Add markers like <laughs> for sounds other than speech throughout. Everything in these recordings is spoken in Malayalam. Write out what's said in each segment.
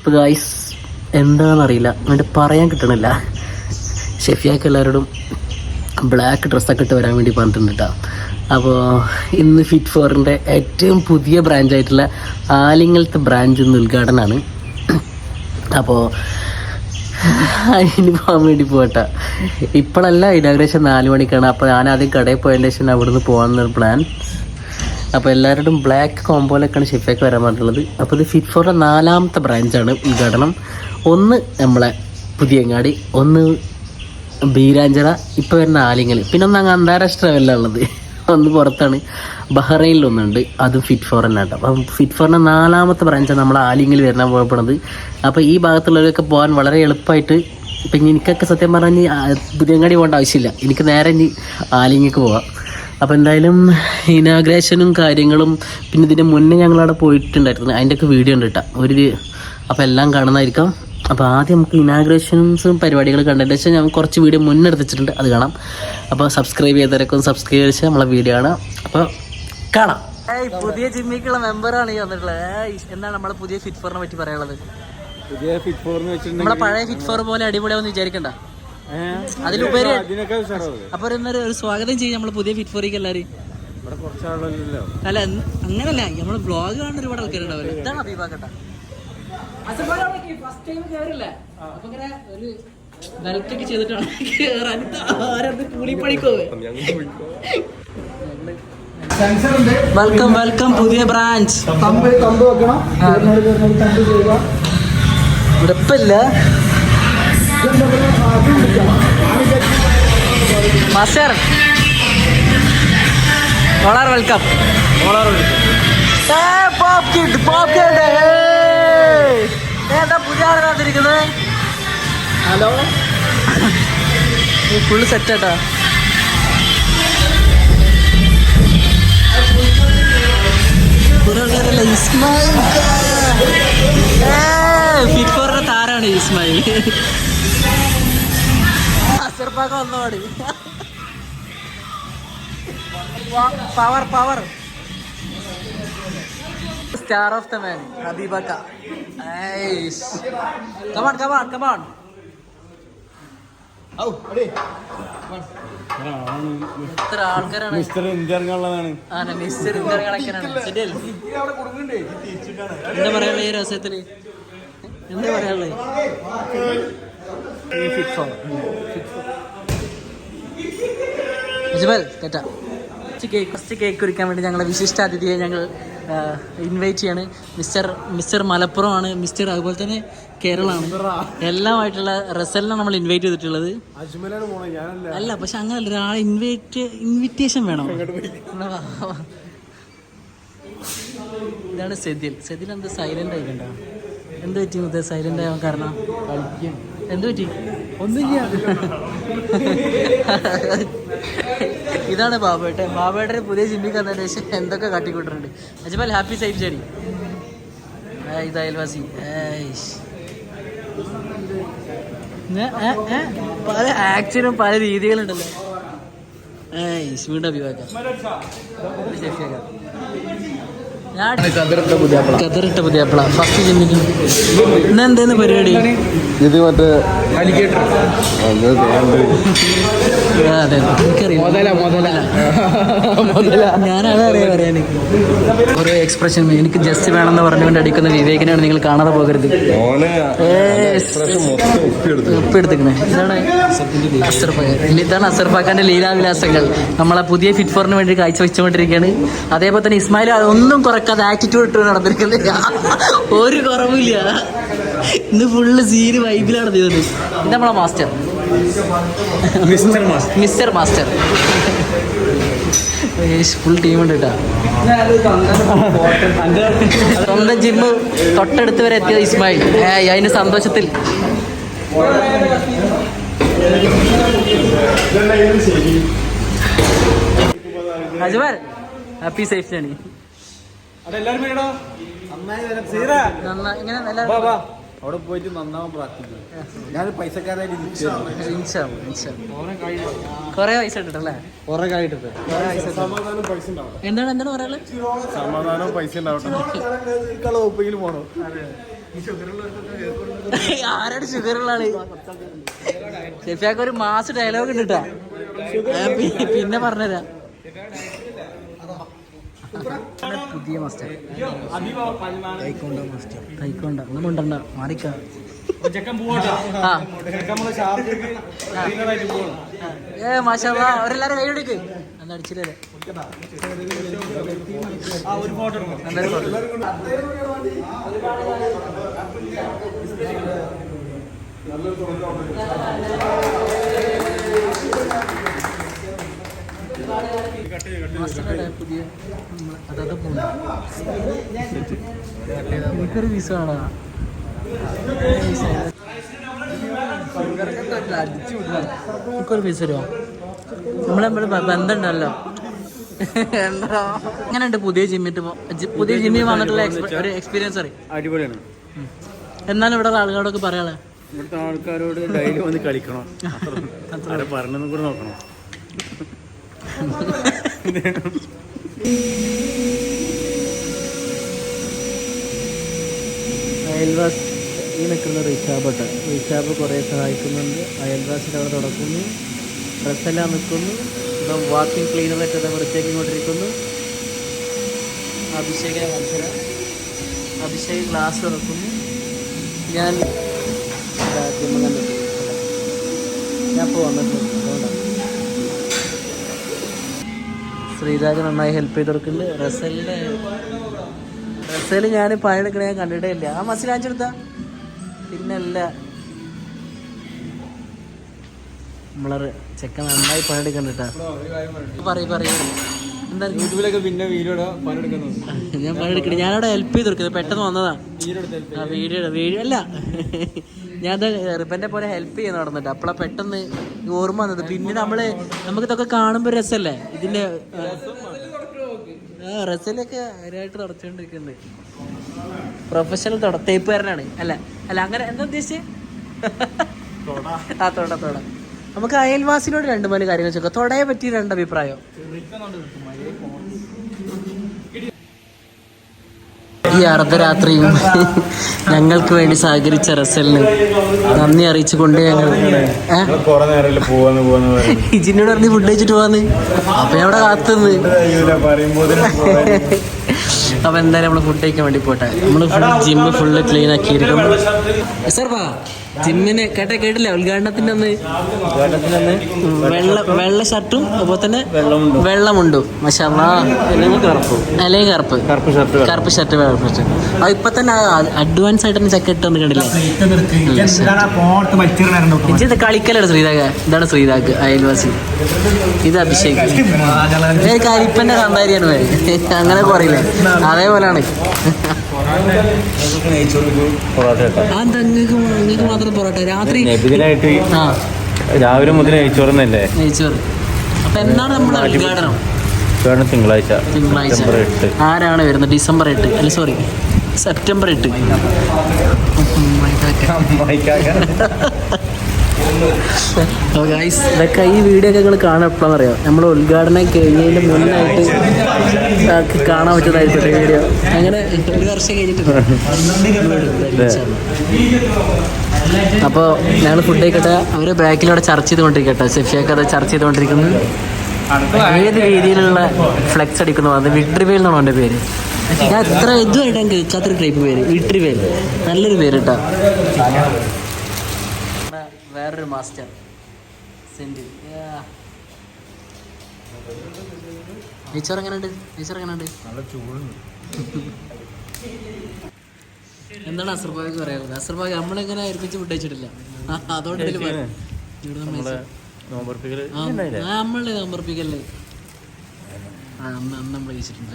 ഇപ്പോൾ ഗായ്സ് എന്താണെന്നറിയില്ല എന്നിട്ട് പറയാൻ കിട്ടണില്ല. ഷെഫിയാക്ക് എല്ലാവരോടും ബ്ലാക്ക് ഡ്രസ്സൊക്കെ ഇട്ട് വരാൻ വേണ്ടി പറഞ്ഞിട്ടുണ്ട് കേട്ടോ അപ്പോൾ ഇന്ന് ഫിറ്റ് ഫോറിന്റെ ഏറ്റവും പുതിയ ബ്രാഞ്ചായിട്ടുള്ള ആലിങ്ങലത്തെ ബ്രാഞ്ച് ഇന്ന് ഉദ്ഘാടനമാണ് അപ്പോൾ അതിന് പോകാൻ വേണ്ടി പോകട്ടെ ഇപ്പോഴല്ല ഇനാഗ്രേഷൻ നാല് മണിക്കാണ്. അപ്പോൾ ഞാൻ ആദ്യം കടയിൽ പോയതിന്റെ ശേഷം അവിടുന്ന് പോകാമെന്നൊരു പ്ലാൻ അപ്പോൾ എല്ലാവരോടും ബ്ലാക്ക് കോമ്പോയിലൊക്കെയാണ് ഷിഫേക്ക് വരാൻ പറഞ്ഞിട്ടുള്ളത്. അപ്പോൾ ഇത് ഫിറ്റ് ഫോറിന്റെ നാലാമത്തെ ബ്രാഞ്ചാണ് ഉദ്ഘാടനം ഒന്ന് നമ്മളെ പുതിയങ്ങാടി ഒന്ന് ബീരാഞ്ചിറ ഇപ്പോൾ വരുന്ന ആലിങ്ങൽ പിന്നെ ഒന്ന് അങ്ങ് അന്താരാഷ്ട്ര ലെവലിലുള്ളത് ഒന്ന് പുറത്താണ്. ബഹ്റൈനിൽ ഒന്നുണ്ട്. അതും ഫിറ്റ് ഫോർ തന്നെ കേട്ടോ. അപ്പം ഫിറ്റ് ഫോറിന്റെ നാലാമത്തെ ബ്രാഞ്ചാണ് നമ്മൾ ആലിങ്ങൽ വരാൻ പോകപ്പെടുന്നത് അപ്പോൾ ഈ ഭാഗത്തുള്ളവരൊക്കെ പോകാൻ വളരെ എളുപ്പമായിട്ട് ഇപ്പം എനിക്കൊക്കെ സത്യം പറഞ്ഞാൽ പുതിയങ്ങാടി പോകേണ്ട ആവശ്യമില്ല. എനിക്ക് നേരെ ഇനി ആലിങ്ങക്ക് പോവാം. അപ്പോൾ എന്തായാലും ഇനാഗ്രേഷനും കാര്യങ്ങളും പിന്നെ ഇതിന്റെ മുന്നേ ഞങ്ങളവിടെ പോയിട്ടുണ്ടായിരുന്നു. അതിന്റെയൊക്കെ വീഡിയോ ഉണ്ട് കേട്ടോ ഒരു അപ്പോൾ എല്ലാം കാണുന്നതായിരിക്കാം. അപ്പോൾ ആദ്യം നമുക്ക് ഇനാഗ്രേഷൻസും പരിപാടികൾ കണ്ടതിന് ശേഷം ഞാൻ കുറച്ച് വീഡിയോ മുന്നേ വെച്ചിട്ടുണ്ട്. അത് കാണാം. അപ്പോൾ സബ്സ്ക്രൈബ് ചെയ്തവരൊക്കെ ഒന്ന് സബ്സ്ക്രൈബ് ചെയ്ത് നമ്മളെ വീഡിയോ ആണ് അപ്പോൾ കാണാം. പുതിയ ജിമ്മിക്കുള്ള മെമ്പറാണ് ഈ വന്നിട്ടുള്ളത് ഏയ്, എന്താണ് നമ്മളെ പുതിയ ഫിറ്റ് ഫോറിനെ പറ്റി പറയാനുള്ളത്? പുതിയ ഫിറ്റ് ഫോർ വെച്ചിട്ടുണ്ടെങ്കിൽ നമ്മളെ പഴയ ഫിറ്റ് ഫോർ പോലെ അടിപൊളിയാവെന്ന് വിചാരിക്കണ്ട. അതിലുപരി അപ്പോൾ ഒരു എന്നൊരു സ്വാഗതം ചെയ്യും നമ്മൾ പുതിയ ഫിറ്റ് ഫോറിക്ക് എല്ലാരും അല്ല അങ്ങനല്ല. നമ്മൾ ബ്ലോഗ് കാണുന്ന ഒരുപാട് ആൾക്കാരുണ്ടാവില്ല ഇതാണ് അഭിഭാഗട്ട. ഫസ്റ്റ് ടൈം അപ്പൊ ഇങ്ങനെ ഒരു ചെയ്തിട്ടാണ് കേറാൻ ആരത് കൂലിപ്പണിക്കോ? വെൽക്കം വെൽക്കം പുതിയ ബ്രാഞ്ച് തമ്പ് തമ്പ് വെക്കണം. കയറുന്നവര് കയറുന്നവര് തമ്പ് ചെയ്യുക. ഇവിടെ ഇപ്പൊ ഇല്ല മാസ്റ്റർ. വളരെ വെൽക്കം പുതിയ ആളാതിരിക്കുന്നത് ഹലോ ഫുള്ള് സെറ്റ് പുറകരല്ല ഇസ്മായിൽ താരാണ് ഇസ്മായിൽ. അസർപ്പാക്ക വന്നോട് power power star of the man ഹബീബക്ക come on come on come on ഇത്ര ആൾക്കാരാണ്. മിസ്റ്റർ ഇന്ത്യ ഇറങ്ങാനുള്ളതാണ് ആണ് മിസ്റ്റർ ഇന്ത്യ എന്താ പറയാനുള്ള ഈ രസത്തിൽ എന്താ പറയാനുള്ളത് കേട്ടാ കേക്ക് ഫസ്റ്റ് കേക്ക് കുറിക്കാൻ വേണ്ടി ഞങ്ങളെ വിശിഷ്ട അതിഥിയെ ഞങ്ങൾ ഇൻവൈറ്റ് ചെയ്യാണ്. മിസ്റ്റർ മിസ്റ്റർ മലപ്പുറമാണ് മിസ്റ്റർ അതുപോലെ തന്നെ കേരളമാണ്. എല്ലാമായിട്ടുള്ള റസലിനാണ് നമ്മൾ ഇൻവൈറ്റ് ചെയ്തിട്ടുള്ളത്. അല്ല പക്ഷെ അങ്ങനല്ല ഒരാളെ ഇൻവൈറ്റ് ഇൻവിറ്റേഷൻ വേണം. ഇതാണ് സെതിൽ. സെതിൽ എന്ത് സൈലന്റ് ആയിക്കണ്ട. എന്ത് പറ്റി മുതൽ സൈലന്റ് ആവാൻ കാരണം? എന്ത് പറ്റി? ഒന്നുമില്ല <laughs> ഇതാണ് ബാബേട്ടെ ബാബേട്ടെ പുതിയ ജിമ്മിൽ വന്നതിന് ശേഷം എന്തൊക്കെ കാട്ടിക്കൂട്ടുന്നുണ്ട് അജ്മൽ ഹാപ്പി സൈഫ് ചെടി ഇത് അയൽവാസി. പല ആക്ഷനും പല രീതികളുണ്ടല്ലോ. വീണ്ടും അഭിവാക്ക കതിറിട്ട പുതിയാപ്പിള. ഫസ്റ്റ് ജിമ്മിക്ക് ഇന്ന് എന്തേന്ന് പരിപാടി? ഇത് മറ്റേ അതെ ഓരോ എക്സ്പ്രഷൻ എനിക്ക് ജസ്റ്റ് വേണമെന്ന് പറഞ്ഞുകൊണ്ട് അടിക്കുന്ന വിവേകിനാണ് നിങ്ങൾ കാണാതെ പോകരുത് ഇതാണ് അസർഫാക്കാൻ ഇതാണ് അസർഫാക്കാന്റെ ലീലാവിലാസങ്ങൾ നമ്മളെ പുതിയ ഫിറ്റ് ഫോറിന് വേണ്ടി കാഴ്ചവെച്ചുകൊണ്ടിരിക്കുകയാണ് അതേപോലെ തന്നെ ഇസ്മായിൽ അതൊന്നും കുറക്കാതെ ആറ്റിറ്റ്യൂഡ് ഇട്ട് നടന്നിരിക്കുന്നത് ഒരു കുറവില്ല ഇന്ന് ഫുള്ള് സീന് വൈബിലാണ് ചെയ്തത് ഇത് നമ്മളെ master mister. Master mister. Master full ടീമുണ്ട് കേട്ടോ സ്വന്തം ജിമ്മ് തൊട്ടടുത്ത് വരെ എത്തിയത് ഇസ്മായിൽ. അതിന് സന്തോഷത്തിൽ. അജ്മൽ ഹാപ്പി സേഫ് ജേണി അതെല്ലാരും ഇങ്ങനെ നല്ല അവിടെ പോയിട്ട് നന്നാവാൻ പ്രാർത്ഥിക്കും. ഞാൻ പൈസക്കാരായിട്ട് കൊറേ പൈസ ഇട്ടിട്ടല്ലേ? കുറെ എന്താണ് എന്താണ് പറയാ സമാധാനവും പൈസ ഉണ്ടാവട്ടെ. പോണോ ആരാണ് ഷുഗർ ഉള്ള ആൾ ഷെഫിയാക്ക് ഒരു മാസ് ഡയലോഗ് ഉണ്ട് പിന്നെ പറഞ്ഞുതരാം. പുതിയ മാസ്റ്റർ കൈക്കൊണ്ട ഒന്നും ഉണ്ടണ്ട മാറിക്ക ഏ മാഷാ അവരെല്ലാരും കൈ എടുക്ക് അന്ന് അടിച്ചില്ലേ? photo. മാസ്റ്ററുടെ പുതിയ നമ്മൾ അതായത് പോകുന്നു എനിക്കൊരു വിസ കാണാ എനിക്കൊരു പീസ് തരുമോ നമ്മളെ നമ്മൾ ബ- ബന്ധമുണ്ടല്ലോ എന്താ എങ്ങനെയുണ്ട് പുതിയ ജിമ്മിട്ട് പുതിയ ജിമ്മിൽ വന്നിട്ടുള്ള ഒരു എക്സ്പീരിയൻസ് അറിയാം അടിപൊളിയാണ്. എന്നാലും ഇവിടെ ആളുകളോടൊക്കെ പറയാളെ ഇവിടുത്തെ ആൾക്കാരോട് ഡെയിലി വന്ന് കളിക്കണം. ആരെ പറഞ്ഞെന്നും കൂടെ നോക്കണം. <laughs> അയൽവാസ് ഈ നിൽക്കുന്ന റിഷാബട്ട്. റിഷാബ് കുറേ സഹായിക്കുന്നുണ്ട്. അയൽവാസിന്റെ അവിടെ തുടക്കുന്നു. ഡ്രസ്സെല്ലാം നിൽക്കുന്നു. ഇപ്പം വാക്കിംഗ് ക്ലീനറായിട്ട് അത് വൃത്തിയാക്കി കൊണ്ടിരിക്കുന്നു. അഭിഷേകിനെ മത്സരം. അഭിഷേക് ക്ലാസ് തുറക്കുന്നു. ഞാൻ ഞാൻ ഇപ്പോൾ വന്നിട്ടുണ്ട് ശ്രീരാജ് നന്നായി ഹെൽപ്പ് ചെയ്ത് കൊടുക്കുന്നുണ്ട് റസലിന്റെ റസൽ ഞാൻ പണിയെടുക്കണ ഞാൻ കണ്ടിട്ടേ ഇല്ല ആ മസിൽ കാണിച്ചെടുത്ത പിന്നല്ല. നമ്മളെ ചെക്കൻ നന്നായി പണിയെടുക്കണ്ടിട്ടാ പറയൂ പറയും. യൂട്യൂബിലൊക്കെ പിന്നെ വീഡിയോ <laughs> ഞാൻ പണിയെടുക്കണേ ഞാനവിടെ ഹെൽപ്പ് ചെയ്ത് കൊടുക്കുന്നത് പെട്ടെന്ന് വന്നതാ. ആ വീഡിയോ വീഡിയോ അല്ല. <laughs> ഞാൻ റിപ്പന്റെ പോലെ ഹെൽപ്പ് ചെയ്യാൻ നടന്നിട്ട് അപ്പളാ പെട്ടെന്ന് ഓർമ്മ വന്നത്. പിന്നെ നമ്മൾ നമുക്ക് ഇതൊക്കെ കാണുമ്പോ രസല്ലേ? ഇതിന്റെ ആ റസലൊക്കെ പ്രൊഫഷണൽ തുട തേപ്പുകാരനാണ്. അല്ല അല്ല അങ്ങനെ എന്താ ഉദ്ദേശിച്ചത് ആ തൊട തൊട. നമുക്ക് അയൽവാസിനോട് രണ്ട് മൂന്ന് കാര്യങ്ങൾ ചോദിക്കാം. തൊടയെ പറ്റി രണ്ട് അഭിപ്രായം. ഈ അർദ്ധരാത്രിയും <laughs> ഞങ്ങൾക്ക് വേണ്ടി സഹകരിച്ച റസലിന് നന്ദി അറിയിച്ചുകൊണ്ട് ഞങ്ങൾ ഇജിനോട് പറഞ്ഞ് ഫുഡ് കഴിച്ചിട്ട് പോവാന്ന്. അപ്പൊ അവിടെ കാത്തുന്ന്? <laughs> അപ്പൊ എന്തായാലും നമ്മൾ ഫുഡ് കഴിക്കാൻ വേണ്ടി പോട്ടെ. നമ്മൾ ഫുൾ ജിമ്മ് ഫുള്ള് ക്ലീൻ ആക്കിയിരിക്കും സാർ ജിമ്മിന് കേട്ട കേട്ടില്ല? ഉദ്ഘാടനത്തിന്റെ അന്ന് വെള്ള വെള്ള ഷർട്ടും അതുപോലെ തന്നെ വെള്ളമുണ്ടും. മഷാ അല്ലെങ്കിൽ കറുപ്പ്. കറുപ്പ്. ഷർട്ട് കറുപ്പ് ഷർട്ട് കറുപ്പ് ഷർട്ട് അത് ഇപ്പൊ തന്നെ അഡ്വാൻസ് ആയിട്ട് തന്നെ ചെക്ക് ഇട്ടെന്ന് കണ്ടില്ലേ ഇത് കളിക്കലാണ് ശ്രീതാഗ് ഇതാണ് ശ്രീതാഗ് അയൽവാസി. ഇത് അഭിഷേക്. കരിപ്പന്റെ കന്താരിയാണ്. <laughs> അങ്ങനെ കുറയില്ലേ ആ നിങ്ങൾക്ക് മാത്രം പൊറോട്ട. രാത്രി നബിദിനായിട്ട് രാവിലെ മുതൽ നെയ്ച്ചോറ്. അപ്പൊ എന്നാണ് നമ്മുടെ ഉദ്ഘാടനം? തിങ്കളാഴ്ച. തിങ്കളാഴ്ച. ആരാണ് വരുന്നത്? ഡിസംബർ എട്ട്. അല്ല സോറി. സെപ്റ്റംബർ എട്ട്. <laughs> Guys, ഇതൊക്കെ ഈ വീഡിയോ ഒക്കെ നിങ്ങൾ കാണാൻ എപ്പോഴാണെന്ന് അറിയാം നമ്മൾ ഉദ്ഘാടനം കഴിഞ്ഞതിന് മുന്നായിട്ട് കാണാൻ പറ്റുന്നതായിരിക്കും വീഡിയോ അങ്ങനെ ഒരു വർഷം കഴിഞ്ഞിട്ടുണ്ട്. അപ്പോൾ ഞങ്ങൾ ഫുഡ് കഴിക്കട്ടെ. അവർ ബാക്കിലൂടെ ചർച്ച ചെയ്തുകൊണ്ടിരിക്കട്ടെ. സെഫിയൊക്കെ അത് ചർച്ച ചെയ്തുകൊണ്ടിരിക്കുന്നു. ഏത് രീതിയിലുള്ള ഫ്ലെക്സ് അടിക്കുന്നു? അത് വിട്രിവേൽ എന്നാണ് എന്റെ പേര്? ഞാൻ എത്ര ഇതുമായിട്ട് ഞാൻ കേൾക്കാത്തൊരു ടൈപ്പ് പേര്. വിട്രിവേൽ. നല്ലൊരു പേര് കേട്ടോ. വേറൊരു മാസ്റ്റർ എങ്ങനെയുണ്ട്? നേച്ചർ എങ്ങനെയുണ്ട്? എന്താണ് അസർബാഗ് പറയാനുള്ളത്? അസർബാഗ് നമ്മളിങ്ങനെ ഒരുമിച്ച് ഫുഡ് കഴിച്ചിട്ടില്ല? അതുകൊണ്ട്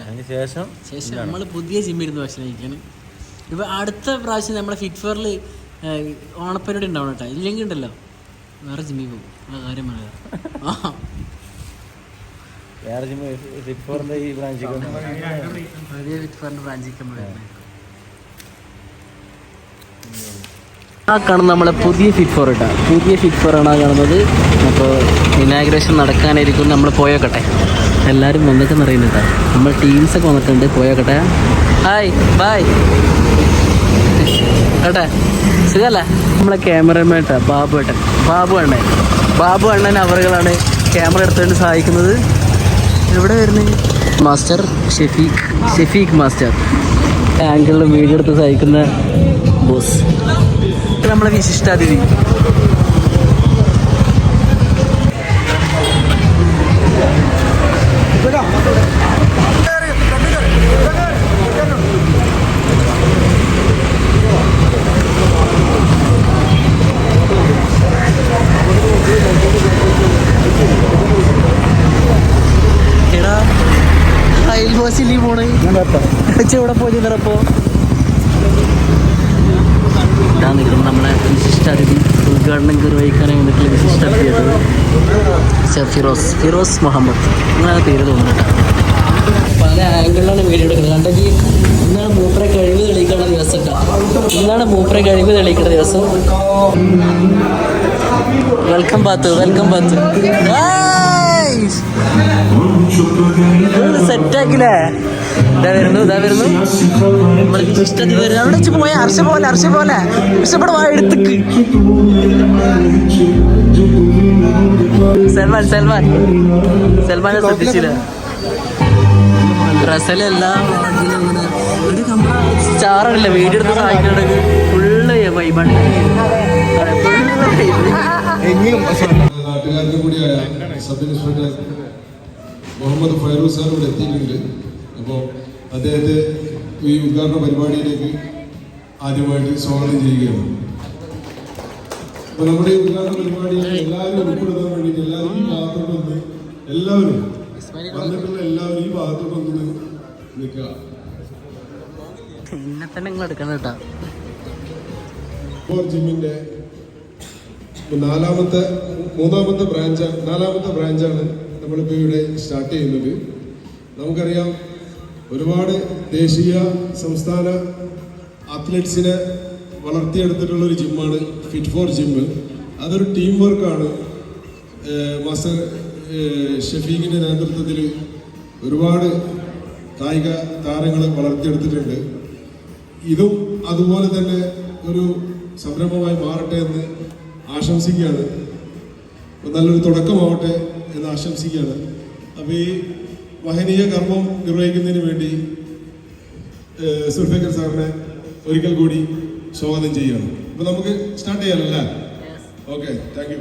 അതിന് ശേഷം ശേഷം നമ്മൾ പുതിയ ജിമ്മിരുന്ന് ഭക്ഷണം കഴിക്കാണ്. ഇപ്പൊ അടുത്ത പ്രാവശ്യം നമ്മളെ ഫിറ്റ് ഫോറിൽ ഓണപ്പരിപാടി ഉണ്ടാവണം കേട്ടോ. ഇല്ലെങ്കിൽ ഉണ്ടല്ലോ. വേറെ ജിമ്മിൽ പോകും. ആ കാര്യം പറയാം ആ. വേറെ സിഫോറിന്റെ ഈ ബ്രാഞ്ചിക്ക് പുതിയ ഫിറ്റ് ഫോറിന്റെ ബ്രാഞ്ചിൽ ആ കാണുന്ന നമ്മളെ പുതിയ ഫിറ്റ് ഫോർ ഇട്ടാ പുതിയ ഫിറ്റ് ഫോർ ആണ് കാണുന്നത്. അപ്പോൾ ഇനാഗ്രേഷൻ നടക്കാനായിരിക്കും നമ്മൾ പോയോക്കട്ടെ. എല്ലാവരും വന്നിട്ട് അറിയുന്നില്ല നമ്മൾ ടീംസൊക്കെ വന്നിട്ടുണ്ട്. പോയോക്കട്ടെ. ഹായ് ബായ് കേട്ടെ? സുഖല്ലേ? നമ്മളെ ക്യാമറമായിട്ടാ ബാബു ഏട്ടൻ. ബാബു അണ്ണൻ. ബാബു അണ്ണൻ അവറുകളാണ് ക്യാമറ എടുത്തുകൊണ്ട് സഹായിക്കുന്നത്. എവിടെ വരുന്നത് മാസ്റ്റർ ഷെഫീഖ് ഷെഫീഖ് മാസ്റ്റർ. ആംഗിളിൽ വീഡിയോ എടുത്ത് സഹായിക്കുന്ന ബോസ്. നമ്മളെ വിശിഷ്ടാതിഥി. ഉദ്ഘാടനം നിർവഹിക്കാനായി വന്നിട്ടുള്ള വിശിഷ്ടാതിഥിയായിട്ട് സർ ഫിറോസ് ഫിറോസ് മുഹമ്മദ്. അങ്ങനെ പേര് തോന്നുന്നു കേട്ടോ. പല ആംഗിളിലാണ് വീഡിയോ എടുക്കുന്നത്. കണ്ടെങ്കിൽ ഇന്നാണ് മൂപ്പരെ കഴിവ് തെളിയിക്കുന്ന ദിവസം ഇന്നാണ് മൂപ്പരെ കഴിവ് തെളിയിക്കുന്ന ദിവസം. Welcome Pathu welcome Pathu. സെറ്റാക്കില്ലേ? ഇതാ വരുന്നു ഇതാ വരുന്നു. അവിടെ പോയ അർഷ പോലെ അർഷ പോലെ. ഇഷ്ടപ്പെടുവാ എടുത്തിക്ക്. സൽമാൻ സൽമാൻ. സൽമാനെ ശ്രദ്ധിച്ചില്ല. റസലെല്ലാം സ്റ്റാറല്ല വീഡിയോ എടുത്ത് സഹായിക്കുന്നത് ഫുള്ള് വൈബാണ് കൂടിയായ sub inspector Muhammad Fairooz sir എത്തിയിട്ടുണ്ട്. അപ്പോൾ അദ്ദേഹത്തെ ഈ ഉദ്ഘാടന പരിപാടിയിലേക്ക് ആദ്യമായിട്ട് സ്വാഗതം ചെയ്യുകയാണ്. അപ്പോൾ നമ്മുടെ ഈ ഉദ്ഘാടന പരിപാടിയിൽ എല്ലാവരും ഉൾപ്പെടുത്താൻ വേണ്ടിയിട്ട് എല്ലാവരും ഈ ഭാഗത്തോട്ടൊന്ന് എല്ലാവരും വന്നിട്ടുള്ള എല്ലാവരും ഈ ഭാഗത്തോട്ടൊന്ന് നിൽക്കുക. എന്നെ തന്നെ നിങ്ങൾ എടുക്കണം കേട്ടോ. ഫോർ ജിമ്മിന്റെ നാലാമത്തെ മൂന്നാമത്തെ ബ്രാഞ്ച് നാലാമത്തെ ബ്രാഞ്ചാണ് നമ്മളിപ്പോൾ ഇവിടെ സ്റ്റാർട്ട് ചെയ്യുന്നത്. നമുക്കറിയാം ഒരുപാട് ദേശീയ സംസ്ഥാന അത്ലറ്റ്സിനെ വളർത്തിയെടുത്തിട്ടുള്ള ഒരു ജിമ്മാണ് ഫിറ്റ് ഫോർ ജിമ്മ് അതൊരു ടീം വർക്കാണ് മാസ്റ്റർ ഷഫീഖിന്റെ നേതൃത്വത്തിൽ ഒരുപാട് കായിക താരങ്ങളെ വളർത്തിയെടുത്തിട്ടുണ്ട്. ഇതും അതുപോലെ തന്നെ ഒരു സംരംഭമായി മാറട്ടെ എന്ന് ആശംസിക്കുകയാണ്. നല്ലൊരു തുടക്കമാവട്ടെ എന്ന് ആശംസിക്കുകയാണ്. അപ്പോൾ ഈ മഹനീയ കർമ്മം നിർവഹിക്കുന്നതിന് വേണ്ടി സുൽഫേക്കർ സാറിനെ ഒരിക്കൽ കൂടി സ്വാഗതം ചെയ്യുകയാണ്. അപ്പൊ നമുക്ക് സ്റ്റാർട്ട് ചെയ്യാലോ അല്ലേ ഓക്കെ താങ്ക് യു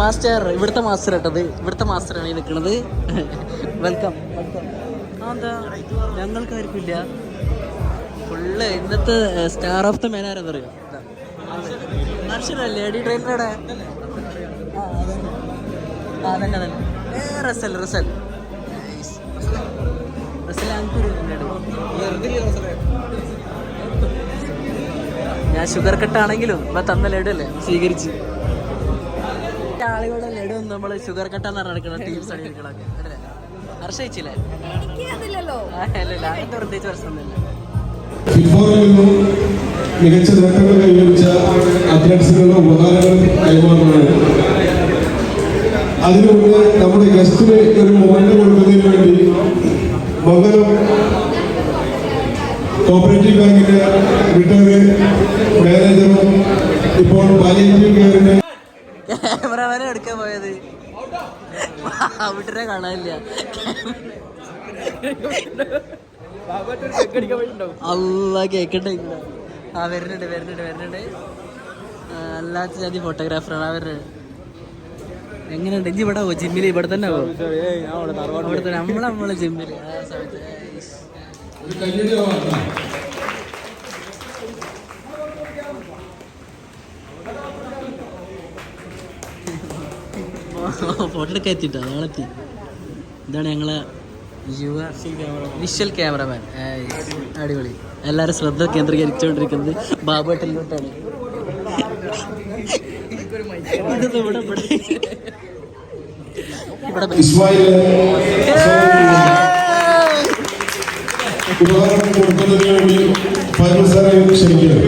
മാസ്റ്റർ ഇവിടുത്തെ മാസ്റ്റർ കേട്ടത് ഇവിടുത്തെ മാസ്റ്ററാണ് ഈ നിൽക്കുന്നത് വെൽക്കം വെൽക്കം എന്താ? ഞങ്ങൾക്കാർക്കില്ല ഫുള്ള് ഇന്നത്തെ സ്റ്റാർ ഓഫ് ദ മാൻ ആരെന്നറിയോ? ഹർഷന ലേഡി ട്രെയിനറുടെ ആ റസൽ റസൽ. ഞാൻ ഷുഗർ കട്ടാണെങ്കിലും ഇപ്പൊ തന്ന ലഡു അല്ലേ? സ്വീകരിച്ച്. ആളുകളുടെ ലഡു നമ്മൾ ഷുഗർ കട്ടാന്ന് നടക്കണ ടീംസ് അല്ലേ? ഹർഷിച്ചില്ലേ എനിക്കതില്ലല്ലോ. പ്രത്യേകിച്ച് പ്രശ്നമൊന്നുമില്ല. ഫിഫോയിൽ നിന്നും മികച്ച നേട്ടങ്ങൾ കൈവരിച്ച അത്ലറ്റ്സുകളുടെ ഉപകാരങ്ങൾ കൈമാറുകയാണ് അതിനു മുന്നേ നമ്മുടെ ഗസ്റ്റിന് ഒരു മൊമെന്റ് കൊടുക്കുന്നതിന് വേണ്ടി മംഗലം കോപ്പറേറ്റീവ് ബാങ്കിന്റെ റിട്ടയർഡ് മാനേജറും ഇപ്പോൾ പാലിയേറ്റീവ് കെയറിന്റെ ക്യാമറമാനെ എടുക്കാൻ പോയത്. വീട്ടിനെ കാണാനില്ല. അല്ല കേക്കട്ടെ ആ വരുന്നുണ്ട് വരുന്നുണ്ട് വരുന്നുണ്ട്. അല്ലാത്ത ജാതി ഫോട്ടോഗ്രാഫറാണ് ആ വരുന്നത് എങ്ങനെയുണ്ട്? ഇജ്ജ് ഇവിടെ ആവോ? ജിമ്മിൽ ഇവിടെ തന്നെ ആവോ? തന്നെ നമ്മളെ നമ്മളെ ജിമ്മിൽ ആ സമയത്ത് ഫോട്ടോ <laughs> എടുക്കാൻ എത്തിട്ടോ? നാളെത്തി ഇതാണ് ഞങ്ങളെ വിഷ്വൽ ക്യാമറമാൻ അടിപൊളി. എല്ലാവരും ശ്രദ്ധ കേന്ദ്രീകരിച്ചുകൊണ്ടിരിക്കുന്നത് ബാബുട്ടലിലോട്ടാണ് ഇവിടെ ഇസ്മായിൽ കൊടുക്കുന്നതിന് വേണ്ടി ഫൈറൂർ സാറെ ക്ഷണിക്കുന്നത്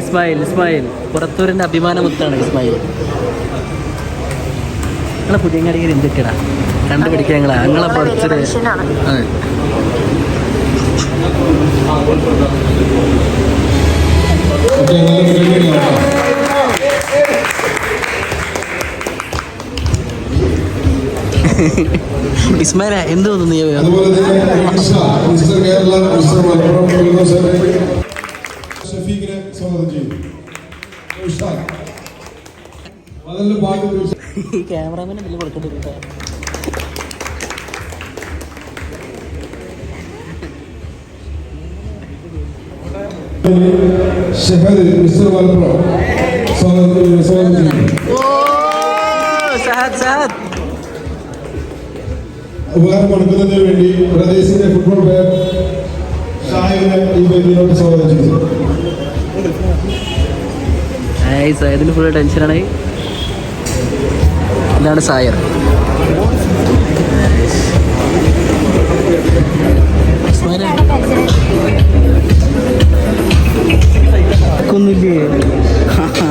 ഇസ്മായിൽ ഇസ്മായിൽ. പുറത്തൂരിന്റെ അഭിമാനമുത്താണ് ഇസ്മായിൽ. നമ്മളെ പുതിയ കടികൾ എന്തൊക്കെയാ കണ്ടുപിടിക്കുക ഞങ്ങളെ ഞങ്ങളെ പഠിച്ചത് <laughs> ഇസ്മായില എന്ത് തോന്നുന്നു നീ? അതുപോലെ ബില്ല് <laughs> ഇൻഷ, ഷഹദ് മിസ്റ്റർ മലപ്പുറം. സ്വാഗതം ഉപകാരം കൊടുക്കുന്നതിന് വേണ്ടി പ്രദേശിന്റെ ഫുട്ബോൾ പ്ലെയർ ഷാഹിദിനെ ഈ വേദിയിലോട്ട് സ്വാഗതം ചെയ്തു സായതിന് ഫുൾ ടെൻഷനാണ് ഇതാണ് സായർ ഒന്നുമില്ലേ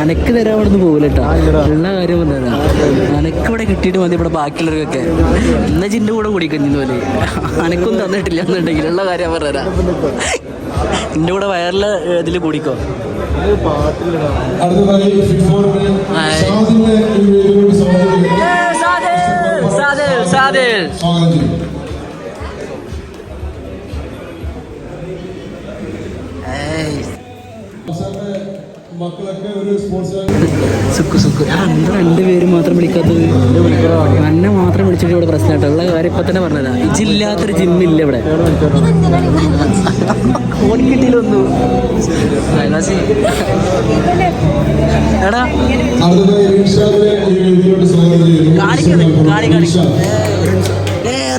അനക്ക് തരാൻ അവിടെ നിന്ന് പോകില്ല കേട്ടോ ഉള്ള കാര്യം അനക്കിവിടെ അനക്ക് ഇവിടെ കിട്ടിയിട്ട് മതി ഇവിടെ ബാക്കിയുള്ളവർക്കൊക്കെ. എന്നാ ചിന്റെ കൂടെ കുടിക്കുന്നു പോലെ. അനക്കും തന്നിട്ടില്ല എന്നുണ്ടെങ്കിൽ ഉള്ള കാര്യം പറഞ്ഞാ നിന്റെ കൂടെ വയറിലെ ഇതിൽ കുടിക്കോ. സുക്കു സുക്കു ആ എന്താ രണ്ട് പേര് മാത്രം വിളിക്കാത്തത് എന്നെ മാത്രം വിളിച്ചിട്ട് ഇവിടെ പ്രശ്നമായിട്ട് ഉള്ള കാര്യം ഇപ്പൊ തന്നെ പറഞ്ഞതാ. ഇജില്ലാത്തൊരു ജിമ്മില്ല ഇവിടെ. ഫോൺ കിട്ടിയില്ലൊന്നു. എടാ. കാണിക്കണേ കാണി കാണി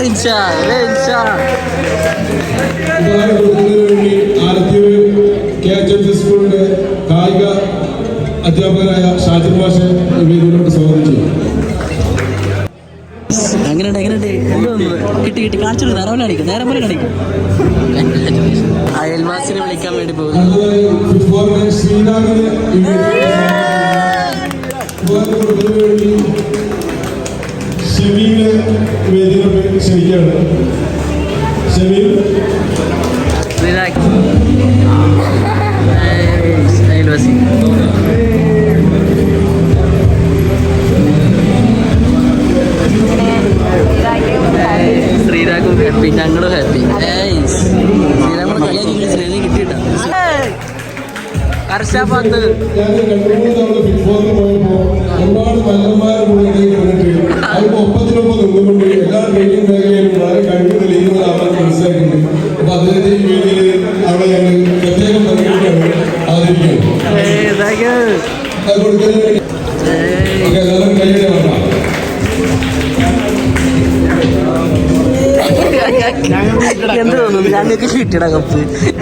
Rinsha. Rinsha. K H M C സ്കൂളിന്റെ കായിക അധ്യാപകരായ നേരം പോലെ കാണിക്കും പോയപ്പോൾ ഒരുപാട് മല്ലന്മാർ ഞങ്ങൾക്ക് കിട്ടിയട കപ്പ്.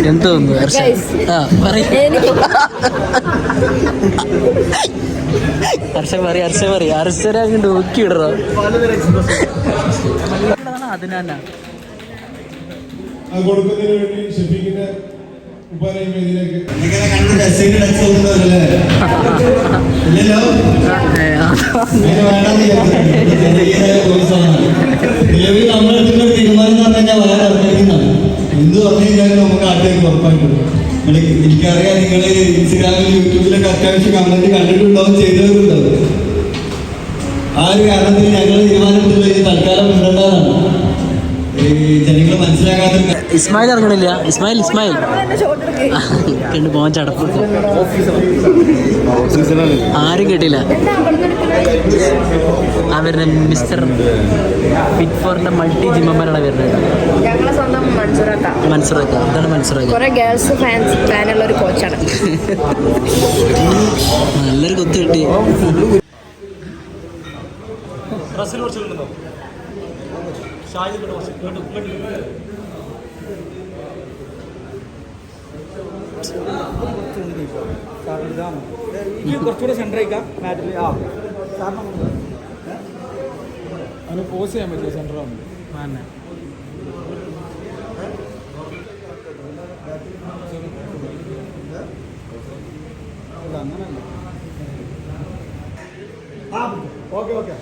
എന്ത് തോന്നുന്നു ആ ഹർഷ പറയും ഹർഷ പറയും. കൊടുക്കുന്നതിന് വേണ്ടി ഷെഫീഖിന്റെ ഇല്ലല്ലോ. നിലവിൽ നമ്മളെടുക്കുന്ന തീരുമാനം എന്ന് പറഞ്ഞു കഴിഞ്ഞാൽ വളരെ എന്ത് പറഞ്ഞു കഴിഞ്ഞാലും നമുക്ക് ആട്ടേക്ക് ഉറപ്പായിട്ടും എനിക്കറിയാം നിങ്ങൾ ഇൻസ്റ്റാഗ്രാമിൽ യൂട്യൂബിലൊക്കെ അത്യാവശ്യം കമന്റ് കണ്ടിട്ടുണ്ടാവും ചെയ്തവരുണ്ടാവും ആ ഒരു കാരണത്തിൽ ഞങ്ങൾ തീരുമാനമെടുത്തുള്ള ഈ തൽക്കാലം ഈ ജനങ്ങൾ മനസ്സിലാക്കാത്ത ഇസ്മായിൽ ഇറങ്ങണില്ല. ഇസ്മായിൽ ഇസ്മായിൽ. കണ്ട് പോകാൻ ചടപ്പ്. ആരും കേട്ടില്ല. ആ വരുന്ന മിസ്റ്റർ ഫിറ്റ് ഫോറിന്റെ മൾട്ടി ജിമ്മന്മാരാണ് വരുന്നത്. ഞങ്ങളെ സ്വന്തം മൻസൂറാക്ക മനസ്സിലാക്കുക ഇതാണ് മനസ്സിലാക്കുക കുറെ ഗേൾസ് ഫാൻസ് ഫാനുള്ള ഒരു സാറിന് ഇതാണ് എനിക്ക് കുറച്ചുകൂടെ സെന്റർ ആയിക്കാം. മാറ്റിൽ ആ. കാരണം അതിന് പോസ് ചെയ്യാൻ പറ്റുമോ സെന്റർ ആവുമ്പോൾ മാന്നെ അങ്ങനല്ല. ആ ഓക്കെ ഓക്കെ.